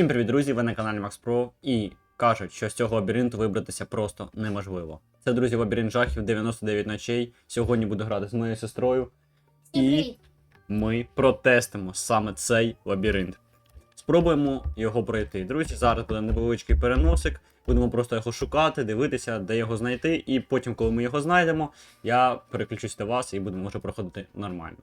Всім привіт, друзі! Ви на каналі Max Pro і кажуть, що з цього лабіринту вибратися просто неможливо. Це, друзі, лабіринт жахів 99 ночей. Сьогодні буду грати з моєю сестрою. І ми протестимо саме цей лабіринт. Спробуємо його пройти. Друзі, зараз буде невеличкий переносик. Будемо просто його шукати, дивитися, де його знайти. І потім, коли ми його знайдемо, я переключусь до вас і будемо вже проходити нормально.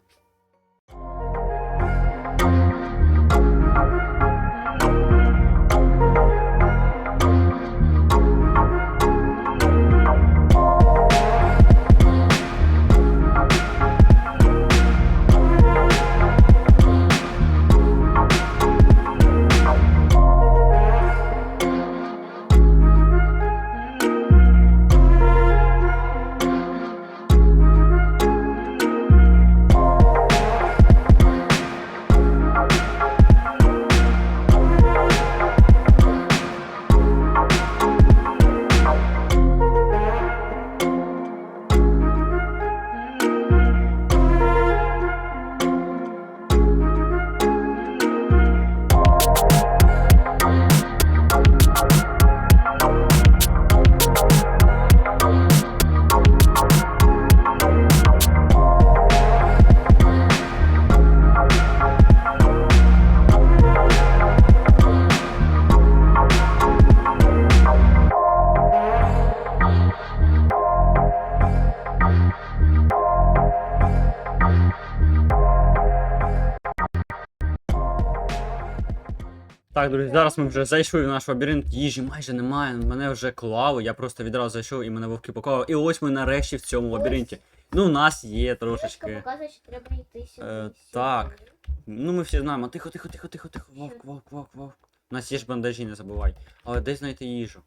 Так, друзі, зараз ми вже зайшли в наш лабіринт. Їжі майже немає. Мене вже клали. Я просто відразу зайшов і мене вовки поклали. І ось ми нарешті в цьому лабіринті. Ну, у нас є трошечки. показує, що треба йти сюди. Е, так. Ну, ми всі знаємо. Тихо, тихо, тихо, тихо, тихо. Вовк, вовк, вовк, вовк. У нас є ж бандажі, не забувай. Але де знайти їжу?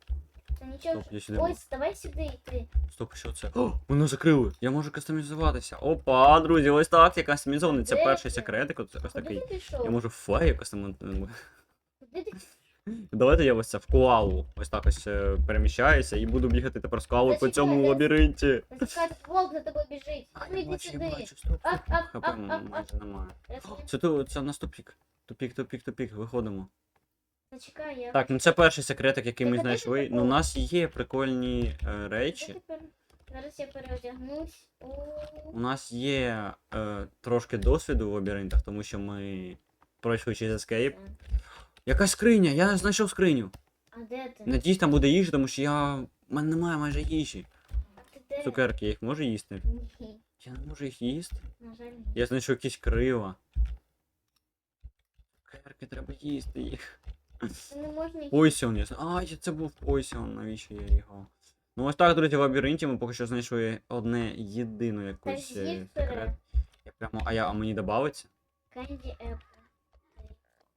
Та нічого. Стоп, я сюди. Ось, давай сюди йти. Стоп, що це? О, мене закрили. Я можу кастомізуватися. Опа, друзі, ось так, я кастомізований. Це Де перший ти? секретик, ось ось Куди такий. ти пішов? Я можу фею кастомізувати. Куди ти Давайте я ось це в коалу ось так ось е, переміщаюся і буду бігати тепер з коалою по Зачекай, цьому де- лабіринті. Волк за тобою біжить. Ну йди сюди. стоп, майже немає. Це це в нас тупік. Тупік, тупік, тупік, виходимо. Зачекай, я... Так, ну це перший секретик, який ми знайшли. Ну, у нас є прикольні е, речі. Зараз я переодягнусь. У нас є е, трошки досвіду в лабіринтах, тому що ми пройшли через Escape. Якась скриня, я знайшов скриню. А де ти? Надіюсь, там буде їжа, тому що я. У мене немає майже їжі. Ти де? Цукерки, я їх можу їсти? Ні, Я не можу їх їсти. на жаль, ні. Я знайшов якісь крила. Цукерки, треба їсти їх. Не можна їсти. Пойсіон, я знаю. А, це був Пойсіон, навіщо я його? Ну ось так, друзі, в лабіринті ми поки що знайшли одне єдину якусь е, секрет. Я прямо, а я, а мені добавиться? Candy Apple.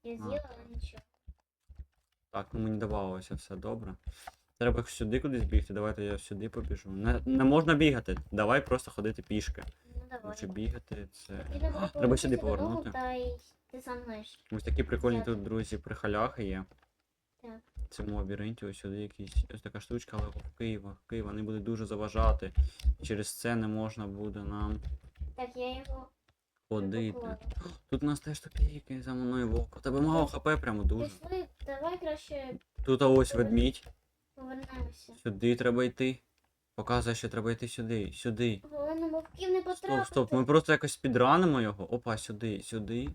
Я з'їла, але нічого. Так, ну мені додавалося все добре. Треба сюди кудись бігти, давайте я сюди побіжу. Не, не можна бігати, давай просто ходити пішки. Ну давай. Хоче бігати, це. Треба сюди повернути. Ти сам знаєш. Ось такі прикольні Дякую. тут, друзі, прихаляхи є. Так. В цьому лабіринті ось сюди якісь ось така штучка, але вовки, вовки, вони будуть дуже заважати. Через це не можна буде нам Так, я його ходити. Тут у нас теж такий за мною вовк. Тебе мало хп прямо дуже. Пішли, давай краще Тут ось ведмідь. повернемося. Сюди треба йти. Показує, що треба йти сюди, сюди. Головне, вовків не потрапити. Стоп, стоп, ми просто якось підранимо його. Опа, сюди, сюди.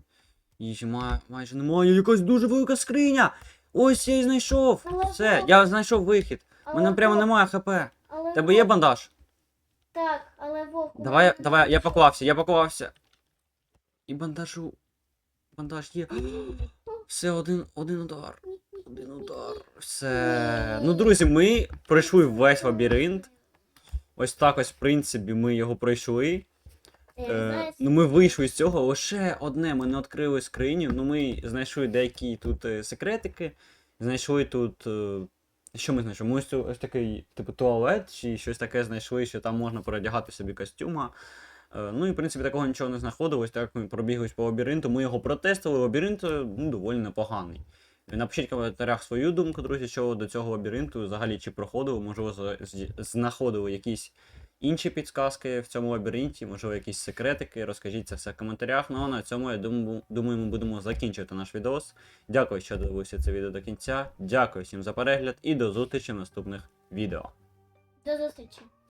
Їжі май, майже немає. Якась дуже велика скриня. Ось я і знайшов. Але Все, я знайшов вихід. У мене прямо немає хп. Але Тебе є бандаж? Так, але вовк. Давай, давай, я поклався, я поклався. І бандажу. Бандаж є. Все, один, один удар. Один удар. Все. Ну, друзі, ми пройшли весь лабіринт. Ось так ось, в принципі, ми його пройшли. Я Е, ну, ми вийшли з цього. Лише одне, ми не відкрили скриню. Ну, ми знайшли деякі тут е, секретики. Знайшли тут. е, що ми знайшли? Ми ось, ось такий, типу, туалет, чи щось таке знайшли, що там можна передягати собі костюма. Е, Ну і в принципі такого нічого не знаходилось, так ми пробіглись по лабіринту, ми його протестили, лабіринт е, ну, доволі непоганий. Напишіть в коментарях свою думку, друзі, що до цього лабіринту взагалі чи проходили, можливо, знаходили якісь інші підсказки в цьому лабіринті, можливо, якісь секретики, розкажіть це все в коментарях. Ну а на цьому я думаю, думаю, ми будемо закінчувати наш відос. Дякую, що дивилися це відео до кінця. Дякую всім за перегляд і до зустрічі в наступних відео. До зустрічі.